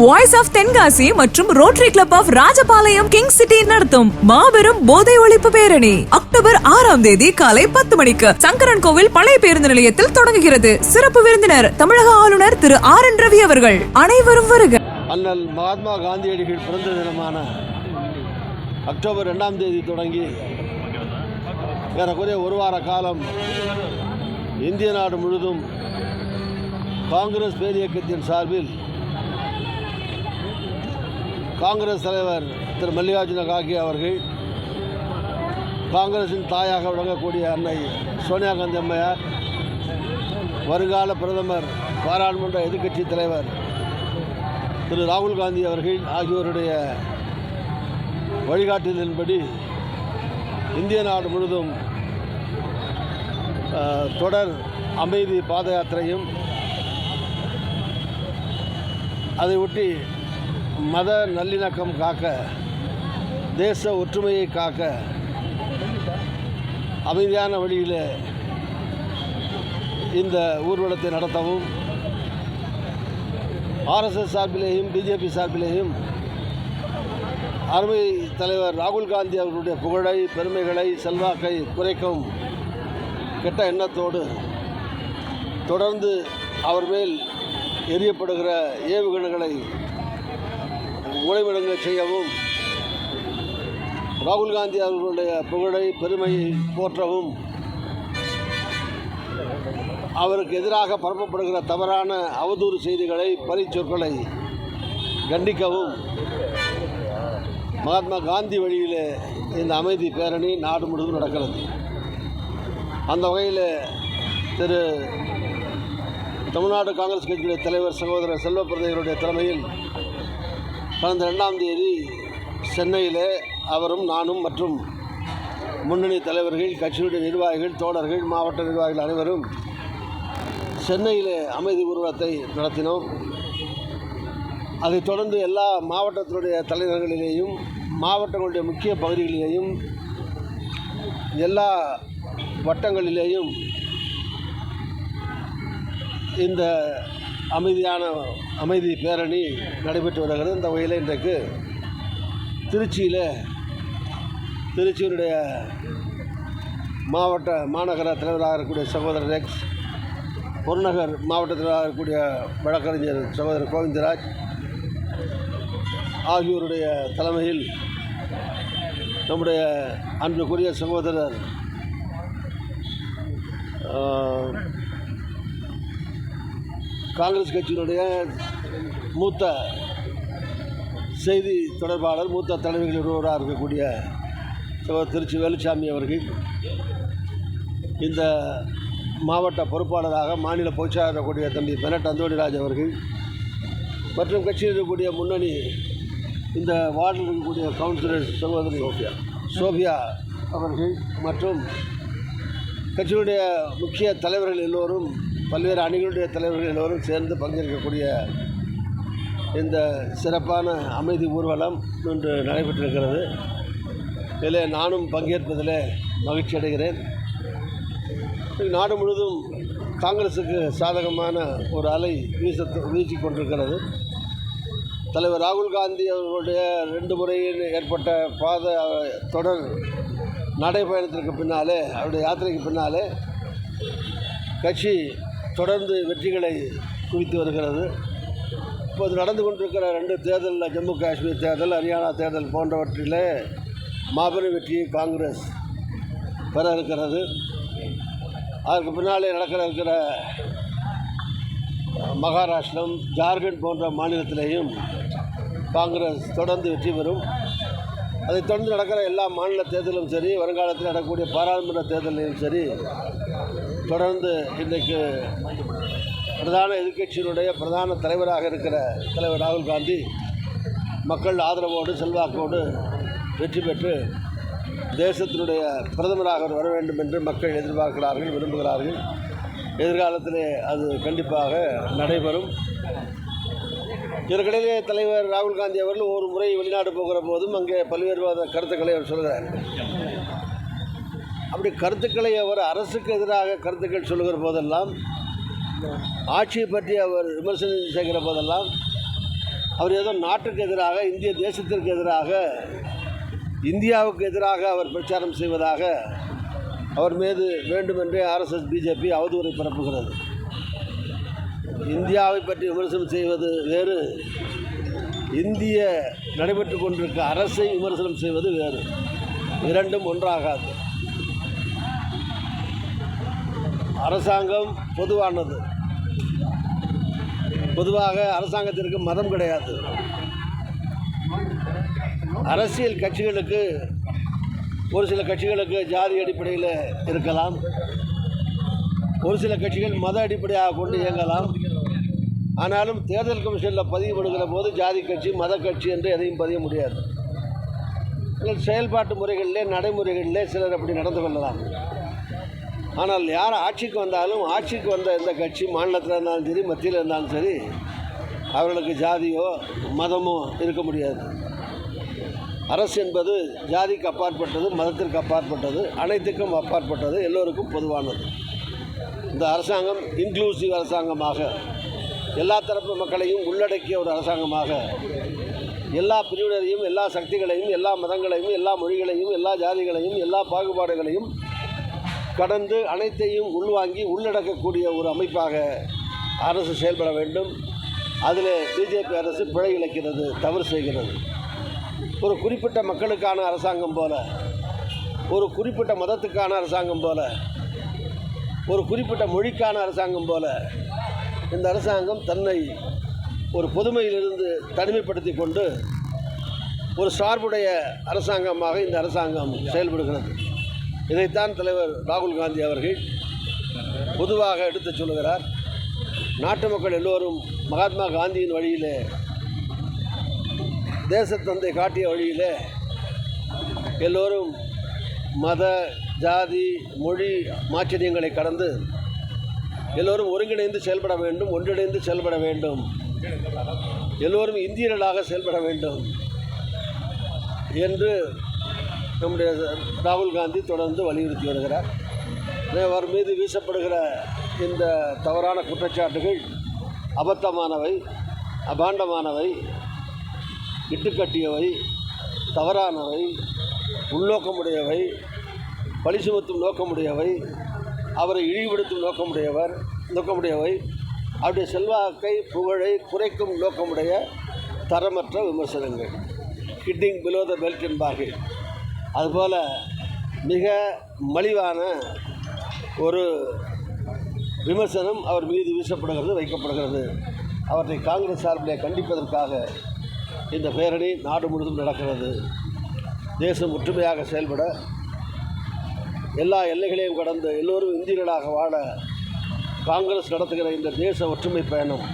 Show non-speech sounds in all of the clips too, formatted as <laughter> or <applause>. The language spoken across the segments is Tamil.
வாய்ஸ் ஆஃப் தென்காசி மற்றும் rotary club of Rajapalayam king city நடத்தும் மாபெரும் போதை ஒழிப்பு பேரணி. அக்டோபர் ஆறாம் தேதி காலை பத்து மணிக்கு சங்கரன் கோவில் பழைய பேருந்து நிலையத்தில் தொடங்குகிறது. சிறப்பு விருந்தினர் தமிழக ஆளுநர் திரு ஆர் என் ரவி அவர்கள். அனைவரும் வருக. அண்ணல் மகாத்மா காந்தியடிகள் பிறந்த தினமான அக்டோபர் ரெண்டாம் தேதி தொடங்கி ஏறக்குறைய ஒரு வார காலம் இந்திய நாடு முழுதும் காங்கிரஸ் பேரியக்கத்தின் சார்பில் காங்கிரஸ் தலைவர் திரு மல்லிகார்ஜுன கார்கே அவர்கள் காங்கிரசின் தாயாக விளங்கக்கூடிய அன்னை சோனியா காந்தி அம்மையார் வருங்கால பிரதமர் பாராளுமன்ற எதிர்க்கட்சி தலைவர் திரு ராகுல் காந்தி அவர்கள் ஆகியோருடைய வழிகாட்டுதலின்படி இந்திய நாடு முழுதும் தொடர் அமைதி பாத யாத்திரையும் அதை ஒட்டி மத நல்லிணக்கம் காக்க தேச ஒற்றுமையை காக்க அமைதியான வழியில் இந்த ஊர்வலத்தை நடத்தவும் ஆர்எஸ்எஸ் சார்பிலேயும் பிஜேபி சார்பிலேயும் அருமை தலைவர் ராகுல் காந்தி அவர்களுடைய புகழை பெருமைகளை செல்வாக்கை குறைக்கும் கெட்ட எண்ணத்தோடு தொடர்ந்து அவர் மேல் எரியப்படுகிற ஏவுகணைகளை உழைவிடங்க செய்யவும் ராகுல் காந்தி அவர்களுடைய புகழை பெருமையை போற்றவும் அவருக்கு எதிராக பரப்பப்படுகிற தவறான அவதூறு செய்திகளை பரிச்சொற்களை கண்டிக்கவும் மகாத்மா காந்தி வழியில் இந்த அமைதி பேரணி நாடு முழுவதும் நடக்கிறது. அந்த வகையில் திரு தமிழ்நாடு காங்கிரஸ் கட்சியுடைய தலைவர் சகோதரர் செல்வப்பிரதையருடைய தலைமையில் கடந்த ரெண்டாம் தேதி சென்னையில் அவரும் நானும் மற்றும் முன்னணி தலைவர்கள் கட்சியுடைய நிர்வாகிகள் தோழர்கள் மாவட்ட நிர்வாகிகள் அனைவரும் சென்னையில் அமைதி ஊர்வலத்தை நடத்தினோம். அதைத் தொடர்ந்து எல்லா மாவட்டத்தினுடைய தலைநகர்களிலேயும் மாவட்டங்களுடைய முக்கிய பகுதிகளிலேயும் எல்லா வட்டங்களிலேயும் இந்த அமைதியான அமைதி பேரணி நடைபெற்று வருகிறது. இந்த வகையில் இன்றைக்கு திருச்சியில் திருச்சியினுடைய மாவட்ட மாநகர தலைவராக இருக்கக்கூடிய சகோதரர் எக்ஸ் புறநகர் மாவட்ட தலைவராக இருக்கக்கூடிய வழக்கறிஞர் சகோதரர் கோவிந்தராஜ் ஆகியோருடைய தலைமையில் நம்முடைய அன்புக்குரிய சகோதரர் காங்கிரஸ் கட்சியினுடைய மூத்த செய்தி தொடர்பாளர் மூத்த தலைவர்கள் ஒருவராக இருக்கக்கூடிய திருச்சி வேலுசாமி அவர்கள் இந்த மாவட்ட பொறுப்பாளராக மாநில பொதுச்செயலாளர் இருக்கக்கூடிய தம்பி பெனட் அந்தோணிராஜ் அவர்கள் மற்றும் கட்சியில் இருக்கக்கூடிய முன்னணி இந்த வார்டில் இருக்கக்கூடிய கவுன்சிலர் சகோதரி சோஃபியா சோஃபியா அவர்கள் மற்றும் கட்சியினுடைய முக்கிய தலைவர்கள் எல்லோரும் பல்வேறு அணிகளுடைய தலைவர்கள் எல்லோரும் சேர்ந்து பங்கேற்கக்கூடிய இந்த சிறப்பான அமைதி ஊர்வலம் இன்று நடைபெற்றிருக்கிறது. இதில் நானும் பங்கேற்பதில் மகிழ்ச்சி அடைகிறேன். நாடு முழுவதும் காங்கிரஸுக்கு சாதகமான ஒரு அலை வீச வீசி கொண்டிருக்கிறது. தலைவர் ராகுல் காந்தி அவர்களுடைய ரெண்டு முறையில் ஏற்பட்ட பாத தொடர் நடைபயணத்திற்கு பின்னாலே அவருடைய யாத்திரைக்கு பின்னாலே கட்சி தொடர்ந்து வெற்றிகளை குவித்து வருகிறது. இப்போது நடந்து கொண்டிருக்கிற ரெண்டு தேர்தலில் ஜம்மு காஷ்மீர் தேர்தல் ஹரியானா தேர்தல் போன்றவற்றிலே மாபெரும் வெற்றியை காங்கிரஸ் பெற இருக்கிறது. அதற்கு பின்னாலே நடக்கிற இருக்கிற மகாராஷ்டிரம் ஜார்க்கண்ட் போன்ற மாநிலத்திலேயும் காங்கிரஸ் தொடர்ந்து வெற்றி பெறும். அதைத் தொடர்ந்து நடக்கிற எல்லா மாநில தேர்தலும் சரி வருங்காலத்தில் நடக்கக்கூடிய பாராளுமன்ற தேர்தலையும் சரி தொடர்ந்து இன்றைக்கு பிரதான எதிர்க்கட்சியினுடைய பிரதான தலைவராக இருக்கிற தலைவர் ராகுல் காந்தி மக்கள் ஆதரவோடு செல்வாக்கோடு வெற்றி பெற்று தேசத்தினுடைய பிரதமராக வர வேண்டும் என்று மக்கள் எதிர்பார்க்கிறார்கள் விரும்புகிறார்கள். எதிர்காலத்திலே அது கண்டிப்பாக நடைபெறும். இதற்கிடையிலே தலைவர் ராகுல் காந்தி அவர்கள் ஒரு முறை வெளிநாடு போகிற போதும் அங்கே பல்வேறுவாத கருத்துக்களை அவர் சொல்கிறார். அப்படி கருத்துக்களை அவர் அரசுக்கு எதிராக கருத்துக்கள் சொல்லுகிற போதெல்லாம் ஆட்சியை பற்றி அவர் விமர்சனம் செய்கிற போதெல்லாம் அவர் ஏதோ நாட்டுக்கு எதிராக இந்திய தேசத்திற்கு எதிராக இந்தியாவுக்கு எதிராக அவர் பிரச்சாரம் செய்வதாக அவர் மீது வேண்டுமென்றே ஆர்எஸ்எஸ் பிஜேபி அவதூறை பரப்புகிறது. இந்தியாவை பற்றி விமர்சனம் செய்வது வேறு இந்திய நடைபெற்று கொண்டிருக்க அரசை விமர்சனம் செய்வது வேறு. இரண்டும் ஒன்றாகாது. அரசாங்கம் பொதுவானது. பொதுவாக அரசாங்கத்திற்கு மதம் கிடையாது. அரசியல் கட்சிகளுக்கு ஒரு சில கட்சிகளுக்கு ஜாதி அடிப்படையில் இருக்கலாம். ஒரு சில கட்சிகள் மத அடிப்படையாக கொண்டு இயங்கலாம். ஆனாலும் தேர்தல் கமிஷனில் பதிவுபடுகிற போது ஜாதி கட்சி மத கட்சி என்று எதையும் பதிய முடியாது. செயல்பாட்டு முறைகளிலே நடைமுறைகளிலே சிலர் அப்படி நடந்து கொள்ளலாம். ஆனால் யார் ஆட்சிக்கு வந்தாலும் ஆட்சிக்கு வந்த எந்த கட்சி மாநிலத்தில் இருந்தாலும் சரி மத்தியில் இருந்தாலும் சரி அவர்களுக்கு ஜாதியோ மதமோ இருக்க முடியாது. அரசு என்பது ஜாதிக்கு அப்பாற்பட்டது மதத்திற்கு அப்பாற்பட்டது அனைத்துக்கும் அப்பாற்பட்டது எல்லோருக்கும் பொதுவானது. இந்த அரசாங்கம் இன்க்ளூசிவ் அரசாங்கமாக எல்லா தரப்பு மக்களையும் உள்ளடக்கிய ஒரு அரசாங்கமாக எல்லா பிரிவினரையும் எல்லா சக்திகளையும் எல்லா மதங்களையும் எல்லா மொழிகளையும் எல்லா ஜாதிகளையும் எல்லா பாகுபாடுகளையும் கடந்து அனைத்தையும் உள்வாங்கி உள்ளடக்கக்கூடிய ஒரு அமைப்பாக அரசு செயல்பட வேண்டும். அதில் பிஜேபி அரசு பிழை இழைக்கிறது தவறு செய்கிறது. ஒரு குறிப்பிட்ட மக்களுக்கான அரசாங்கம் போல ஒரு குறிப்பிட்ட மதத்துக்கான அரசாங்கம் போல ஒரு குறிப்பிட்ட மொழிக்கான அரசாங்கம் போல இந்த அரசாங்கம் தன்னை ஒரு பொதுமையிலிருந்து தனிமைப்படுத்தி கொண்டு ஒரு சார்புடைய அரசாங்கமாக இந்த அரசாங்கம் செயல்படுகிறது. இதைத்தான் தலைவர் ராகுல் காந்தி அவர்கள் பொதுவாக எடுத்துச் சொல்லுகிறார். நாட்டு மக்கள் எல்லோரும் மகாத்மா காந்தியின் வழியிலே தேசத்தந்தை காட்டிய வழியிலே எல்லோரும் மத ஜாதி மொழி மாச்சரியங்களை கடந்து எல்லோரும் ஒருங்கிணைந்து செயல்பட வேண்டும் ஒன்றிணைந்து செயல்பட வேண்டும். எல்லோரும் இந்தியர்களாக செயல்பட வேண்டும் என்று நம்முடைய ராகுல் காந்தி தொடர்ந்து வலியுறுத்தி வருகிறார். அவர் மீது வீசப்படுகிற இந்த தவறான குற்றச்சாட்டுகள் அபத்தமானவை அபாண்டமானவை இட்டுக்கட்டியவை தவறானவை உள்நோக்கமுடையவை பழி சுமத்தும் நோக்கமுடையவை அவரை இழிவுபடுத்தும் நோக்கமுடையவர் நோக்கமுடையவை அவருடைய செல்வாக்கை புகழை குறைக்கும் நோக்கமுடைய தரமற்ற விமர்சனங்கள். ஹிட்டிங் பிலோ த பெல்ட் என்பார்கள். அதுபோல் மிக மலிவான ஒரு விமர்சனம் அவர் மீது வீசப்படுகிறது வைக்கப்படுகிறது. அவற்றை காங்கிரஸ் சார்பிலே கண்டிப்பதற்காக இந்த பேரணி நாடு முழுவதும் நடக்கிறது. தேசம் ஒற்றுமையாக செயல்பட எல்லா எல்லைகளையும் கடந்து எல்லோரும் இந்தியர்களாக வாழ காங்கிரஸ் நடத்துகிற இந்த தேச ஒற்றுமை பயணம்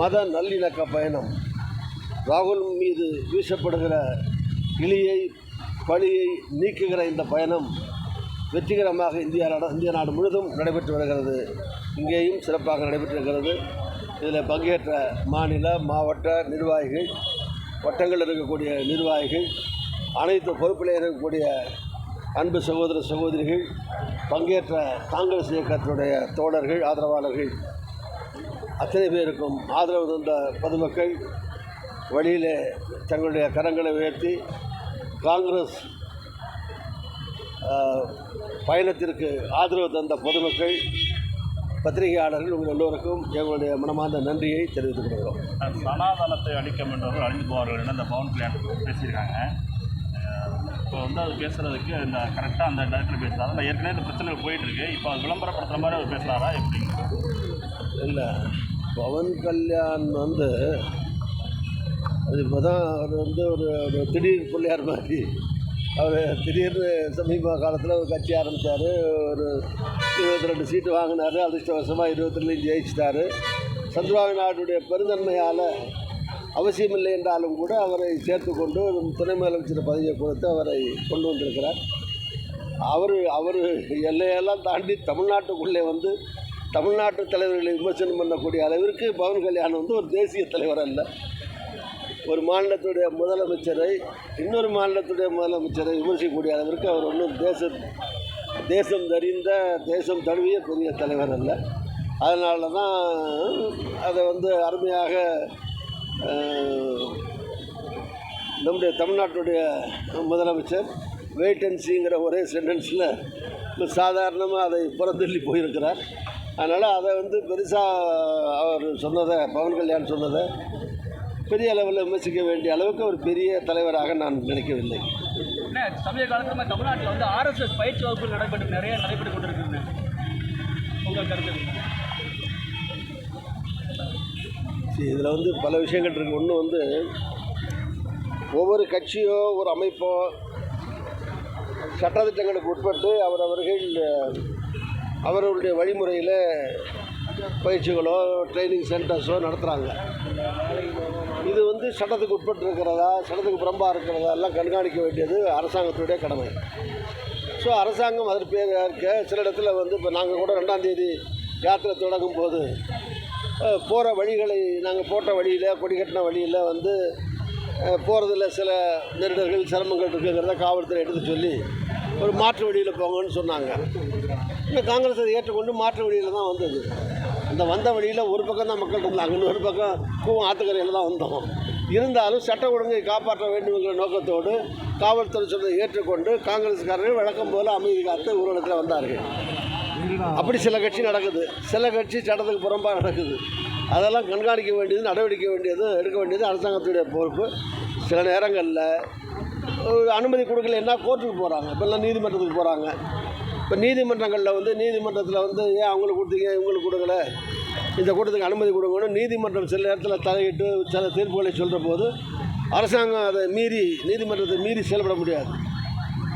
மத நல்லிணக்க பயணம் ராகுல் மீது வீசப்படுகிற இழியை பழியை நீக்குகிற இந்த பயணம் வெற்றிகரமாக இந்தியா நட இந்திய நாடு முழுவதும் நடைபெற்று வருகிறது. இங்கேயும் சிறப்பாக நடைபெற்றிருக்கிறது இதில் பங்கேற்ற மாநில மாவட்ட நிர்வாகிகள் வட்டங்களில் இருக்கக்கூடிய நிர்வாகிகள் அனைத்து பொறுப்பில் இருக்கக்கூடிய அன்பு சகோதர சகோதரிகள் பங்கேற்ற காங்கிரஸ் இயக்கத்தினுடைய தோழர்கள் ஆதரவாளர்கள் அத்தனை பேருக்கும் ஆதரவு தந்த பொதுமக்கள் வழியிலே தங்களுடைய கரங்களை உயர்த்தி காங்கிரஸ் பயணத்திற்கு ஆதரவு தந்த பொதுமக்கள் பத்திரிகையாளர்கள் உங்கள் எல்லோருக்கும் எங்களுடைய மனமார்ந்த நன்றியை தெரிவித்துக் கொள்கிறோம். சனாதனத்தை அழிக்க முன்றவர்கள் அழிந்து போவார்கள் அந்த பவன் கல்யாண் பேசியிருக்காங்க. இப்போ வந்து அது பேசுறதுக்கு இந்த கரெக்டாக அந்த இடத்துல பேசுறாரு. அந்த ஏற்கனவே இந்த பிரச்சனை போயிட்டு இருக்கு இப்போ அது விளம்பரப்படுத்துற மாதிரி அவர் பேசுறாரா எப்படி இல்லை பவன் கல்யாண் வந்து அது இப்போ தான் அவர் வந்து ஒரு ஒரு திடீர் பிள்ளையார் மாதிரி. அவர் திடீர்னு சமீப காலத்தில் ஒரு கட்சி ஆரம்பித்தார் ஒரு இருபத்தி ரெண்டு சீட்டு வாங்கினார். அதிர்ஷ்டவசமாக இருபத்தி ரெண்டு ஜெயிச்சிட்டாரு. சந்திரபாபு நாயுடைய பெருந்தன்மையால் அவசியமில்லை என்றாலும் கூட அவரை சேர்த்து கொண்டு ஒரு துணை முதலமைச்சர் பதவியை கொடுத்து அவரை கொண்டு வந்திருக்கிறார். அவர் அவர் எல்லையெல்லாம் தாண்டி தமிழ்நாட்டுக்குள்ளே வந்து தமிழ்நாட்டு தலைவர்களை விமர்சனம் பண்ணக்கூடிய அளவிற்கு பவன் கல்யாணம் வந்து ஒரு தேசிய தலைவர் அல்ல. ஒரு மாநிலத்துடைய முதலமைச்சரை இன்னொரு மாநிலத்துடைய முதலமைச்சரை விமர்சிக்கக்கூடிய அளவிற்கு அவர் ஒன்றும் தேச தேசம் தெரிந்த தேசம் தழுவிய பெரிய தலைவர் அல்ல. அதனால தான் அதை வந்து அருமையாக நம்முடைய தமிழ்நாட்டுடைய முதலமைச்சர் வெயிட்டன்சிங்கிற ஒரே சென்டென்ஸில் சாதாரணமாக அதை புறந்தள்ளி போயிருக்கிறார். அதனால் அதை வந்து பெருசாக அவர் சொன்னதை பவன் கல்யாண் சொன்னதை பெரிய அளவில் விமர்சிக்க வேண்டிய அளவுக்கு ஒரு பெரிய தலைவராக நான் நினைக்கவில்லை. சமீப காலத்துல தமிழ்நாட்டில் வந்து ஆர்எஸ்எஸ் பயிற்சி வகுப்புகள் நடைபெற்று நிறைய நடைபெற்று கொண்டிருக்குங்க உங்கள் கருத்து? இதில் வந்து பல விஷயங்கள் இருக்குது ஒன்று வந்து ஒவ்வொரு கட்சியோ ஒரு அமைப்போ சட்டத்திட்டங்களுக்கு உட்பட்டு அவரவர்கள் அவர்களுடைய வழிமுறையில் பயிற்சிகளோ ட்ரைனிங் சென்டர்ஸோ நடத்துகிறாங்க இது வந்து சட்டத்துக்கு உட்பட்டு இருக்கிறதா சட்டத்துக்கு புறம்பாக இருக்கிறதா எல்லாம் கண்காணிக்க வேண்டியது அரசாங்கத்துடைய கடமை. ஸோ அரசாங்கம் அதற்கு பேர் இருக்க சில இடத்துல வந்து இப்போ நாங்கள் கூட ரெண்டாம் தேதி யாத்திரை தொடங்கும் போது போகிற வழிகளை நாங்கள் போட்ட வழியில் கொடி கட்டின வழியில் வந்து போகிறதுல சில நெருடர்கள் சிரமங்கள் இருக்குங்கிறத காவல்துறை எடுத்து சொல்லி ஒரு மாற்று வழியில் போங்கன்னு சொன்னாங்க. இந்த காங்கிரஸ் அதை ஏற்றுக்கொண்டு மாற்று வழியில் தான் வந்தது. அந்த வந்த வழியில் ஒரு பக்கம் தான் மக்கள் இருந்தாங்க. இன்னொரு பக்கம் கூவம் ஆற்றுக்கரையில் தான் வந்தோம். இருந்தாலும் சட்ட ஒழுங்கை காப்பாற்ற வேண்டும்ங்கிற நோக்கத்தோடு காவல்துறை சொன்னதை ஏற்றுக்கொண்டு காங்கிரஸ்காரர்கள் வழக்கம் போல் அமைதி காத்து ஊர்வலத்தில் வந்தார்கள். அப்படி சில கட்சி நடக்குது. சில கட்சி சட்டத்துக்கு புறம்பாக நடக்குது. அதெல்லாம் கண்காணிக்க வேண்டியது நடவடிக்கை வேண்டியது எடுக்க வேண்டியது அரசாங்கத்துடைய பொறுப்பு. சில நேரங்களில் அனுமதி அனுமதி கொடுக்கலன்னா கோர்ட்டுக்கு போகிறாங்க இப்போல்லாம் நீதிமன்றத்துக்கு போகிறாங்க இப்போ நீதிமன்றங்களில் வந்து நீதிமன்றத்தில் வந்து ஏன் அவங்களுக்கு கொடுத்தீங்க இவங்களுக்கு கொடுக்கல? இந்த கூட்டத்துக்கு அனுமதி கொடுக்கணும் நீதிமன்றம் சில நேரத்தில் தலையிட்டு சில தீர்ப்புகளை சொல்கிற போது அரசாங்கம் அதை மீறி நீதிமன்றத்தை மீறி செயல்பட முடியாது.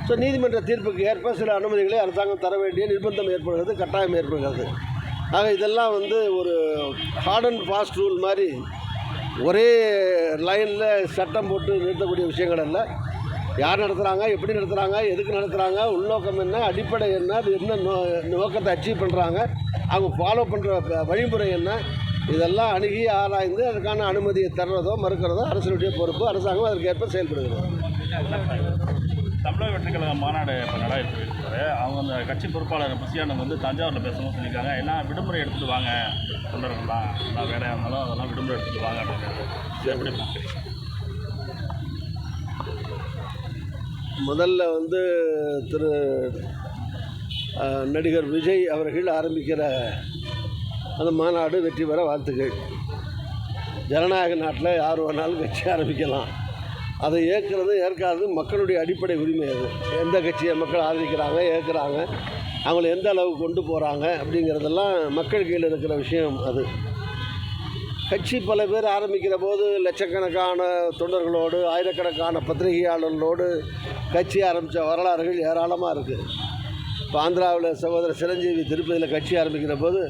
ஸோ நீதிமன்ற தீர்ப்புக்கு ஏற்ப சில அனுமதிகளை அரசாங்கம் தர வேண்டிய நிர்பந்தம் ஏற்படுகிறது கட்டாயம் ஏற்படுகிறது. ஆக இதெல்லாம் வந்து ஒரு ஹார்ட் அண்ட் ஃபாஸ்ட் ரூல் மாதிரி ஒரே லைனில் சட்டம் போட்டு நிறுத்தக்கூடிய விஷயங்கள் அல்ல. யார் நடத்துகிறாங்க எப்படி நடத்துகிறாங்க எதுக்கு நடத்துகிறாங்க உள்நோக்கம் என்ன அடிப்படை என்ன அது என்ன நோ நோக்கத்தை அச்சீவ் பண்ணுறாங்க அவங்க ஃபாலோ பண்ணுற வழிமுறை என்ன இதெல்லாம் அணுகி ஆராய்ந்து அதுக்கான அனுமதியை தர்றதோ மறுக்கிறதோ அரசினுடைய பொறுப்பு அரசாங்கம் அதற்கேற்ப செயல்படுகிறது. தமிழக வெற்றி கழக மாநாடு இப்போ நடாயிட்டு இருக்காரு அவங்க அந்த கட்சி பொறுப்பாளர் புசியானந்த் வந்து தஞ்சாவூரில் பேசணும்னு சொல்லியிருக்காங்க. எல்லாம் விடுமுறை எடுத்துகிட்டு வாங்க. தொண்டர்கள்லாம் எல்லாம் வேலையாக இருந்தாலும் அதெல்லாம் விடுமுறை எடுத்துகிட்டு வாங்க அப்படின்னு எப்படி முதல்ல வந்து திரு நடிகர் விஜய் அவர்கள் ஆரம்பிக்கிற அந்த மாநாடு வெற்றி பெற வாழ்த்துக்கள். ஜனநாயக நாட்டில் யார் வேணாலும் கட்சி ஆரம்பிக்கலாம். அதை ஏற்கிறது ஏற்காதது மக்களுடைய அடிப்படை உரிமை அது. எந்த கட்சியை மக்கள் ஆதரிக்கிறாங்க ஏற்கிறாங்க அவங்கள எந்த அளவுக்கு கொண்டு போகிறாங்க அப்படிங்கிறதெல்லாம் மக்கள் கீழே இருக்கிற விஷயம் அது. கட்சி பல பேர் ஆரம்பிக்கிற போது லட்சக்கணக்கான தொண்டர்களோடு ஆயிரக்கணக்கான பத்திரிகையாளர்களோடு கட்சி ஆரம்பித்த வரலாறுகள் ஏராளமாக இருக்குது இப்போ ஆந்திராவில் சகோதரர் சிரஞ்சீவி திருப்பதியில் கட்சி ஆரம்பிக்கிற போது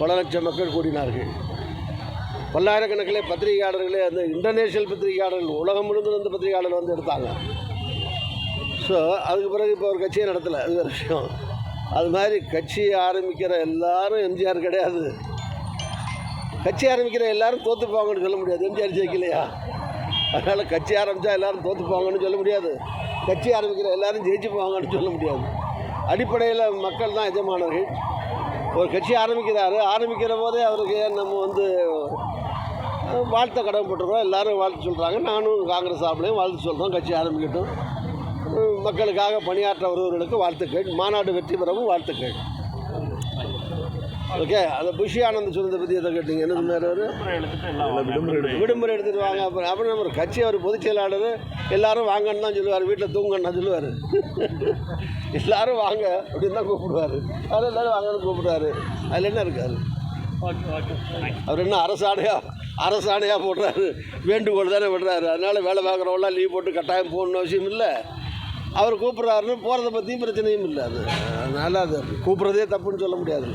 பல லட்சம் மக்கள் கூடினார்கள். பல்லாயிரக்கணக்கிலே பத்திரிகையாளர்களே அந்த இன்டர்நேஷ்னல் பத்திரிகையாளர்கள் உலகம் முழுவதும் வந்து பத்திரிகையாளர்கள் வந்து எடுத்தாங்க. ஸோ அதுக்கு பிறகு இப்போ ஒரு கட்சியை நடத்தலை அது ஒரு விஷயம். அது மாதிரி கட்சியை ஆரம்பிக்கிற எல்லாரும் எம்ஜிஆர் கிடையாது. கட்சி ஆரம்பிக்கிற எல்லாரும் தோற்று போவாங்கன்னு சொல்ல முடியாது. எம்ஜிஆர் ஜெயிக்கலையா? அதனால் கட்சி ஆரம்பித்தா எல்லாரும் தோற்று போவாங்கன்னு சொல்ல முடியாது. கட்சி ஆரம்பிக்கிற எல்லாரும் ஜெயிச்சு போவாங்கன்னு சொல்ல முடியாது. அடிப்படையில் மக்கள் தான் எஜமானர்கள். ஒரு கட்சி ஆரம்பிக்கிறாரு. ஆரம்பிக்கிற போதே அவருக்கு நம்ம வந்து வாழ்த்த கடமைப்பட்டுருக்கோம் எல்லாரும் வாழ்த்து சொல்கிறாங்க நானும் காங்கிரஸ் சார்பிலையும் வாழ்த்து சொல்கிறோம் கட்சி ஆரம்பிக்கட்டும். மக்களுக்காக பணியாற்ற வருவர்களுக்கு வாழ்த்துக்கள். மாநாடு வெற்றி பெறவும் வாழ்த்துக்கள். ஓகே அந்த புஷி ஆனந்த் சொன்னதை பற்றி எதை கேட்டீங்க. என்ன சொன்னார் அவர்? விடுமுறை எடுத்துட்டு எல்லாம் வாங்க. அப்புறம் அப்புறம் நம்ம கட்சி அவர் பொதுச் செயலாளர். எல்லாரும் வாங்கன்னு தான் சொல்லுவார். வீட்டில் தூங்கன்னு தான் சொல்லுவார். <laughs> எல்லாரும் வாங்க அப்படின்னு தான் கூப்பிடுவார். அதில் எல்லாரும் வாங்கன்னு கூப்பிடுவாரு அதில் என்ன தேங்க்ஸ் அவர் என்ன அரசாணையாக அரசாணையாக போடுறாரு. வேண்டுகோள் தானே விடுறாரு. அதனால் வேலை பார்க்குறவங்களாம் லீவ் போட்டு கட்டாயம் போகணுன்னு அவசியம் இல்லை. அவர் கூப்பிட்றாருன்னு போகிறத பற்றியும் பிரச்சனையும் இல்லை அது. அதனால் அது கூப்பிட்றதே தப்புன்னு சொல்ல முடியாது.